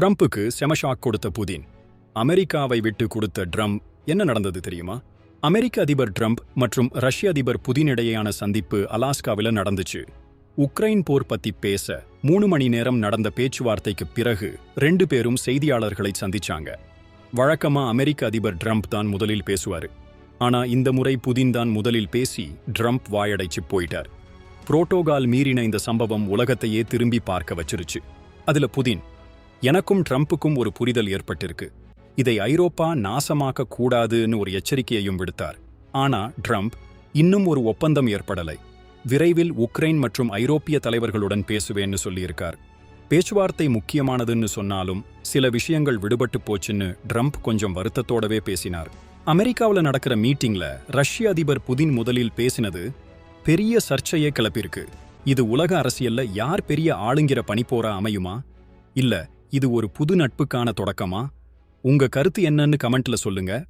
ட்ரம்ப்புக்கு செமஷாக் கொடுத்த புதின். அமெரிக்காவை விட்டு கொடுத்த ட்ரம்ப் என்ன நடந்தது தெரியுமா? அமெரிக்க அதிபர் ட்ரம்ப் மற்றும் ரஷ்ய அதிபர் புதின் இடையேயான சந்திப்பு அலாஸ்காவில் நடந்துச்சு. உக்ரைன் போர் பத்தி பேச மூணு மணி நேரம் நடந்த பேச்சுவார்த்தைக்கு பிறகு ரெண்டு பேரும் செய்தியாளர்களை சந்திச்சாங்க. வழக்கமா அமெரிக்க அதிபர் ட்ரம்ப் தான் முதலில் பேசுவாரு. ஆனா இந்த முறை புதின் தான் முதலில் பேசி ட்ரம்ப் வாயடைச்சு போயிட்டார். புரோட்டோகால் மீறின இந்த சம்பவம் உலகத்தையே திரும்பி பார்க்க வச்சிருச்சு. அதுல புதின் எனக்கும் ட்ரம்புக்கும் ஒரு புரிதல் ஏற்பட்டிருக்கு. இதை ஐரோப்பா நாசமாக்க கூடாதுன்னு ஒரு எச்சரிக்கையையும் விடுத்தார். ஆனா ட்ரம்ப் இன்னும் ஒரு ஒப்பந்தம் ஏற்படலை. விரைவில் உக்ரைன் மற்றும் ஐரோப்பிய தலைவர்களுடன் பேசுவேன்னு சொல்லியிருக்கார். பேச்சுவார்த்தை முக்கியமானதுன்னு சொன்னாலும் சில விஷயங்கள் விடுபட்டு போச்சுன்னு ட்ரம்ப் கொஞ்சம் வருத்தத்தோடவே பேசினார். அமெரிக்காவில் நடக்கிற மீட்டிங்ல ரஷ்ய அதிபர் புதின் முதலில் பேசினது பெரிய சர்ச்சையே கிளப்பியிருக்கு இது உலக அரசியல்ல யார் பெரிய ஆளுங்கிற பனிப்போரா அமையுமா? இல்ல இது ஒரு புது நட்புக்கான தொடக்கமா? உங்க கருத்து என்னன்னு கமெண்ட்ல சொல்லுங்க.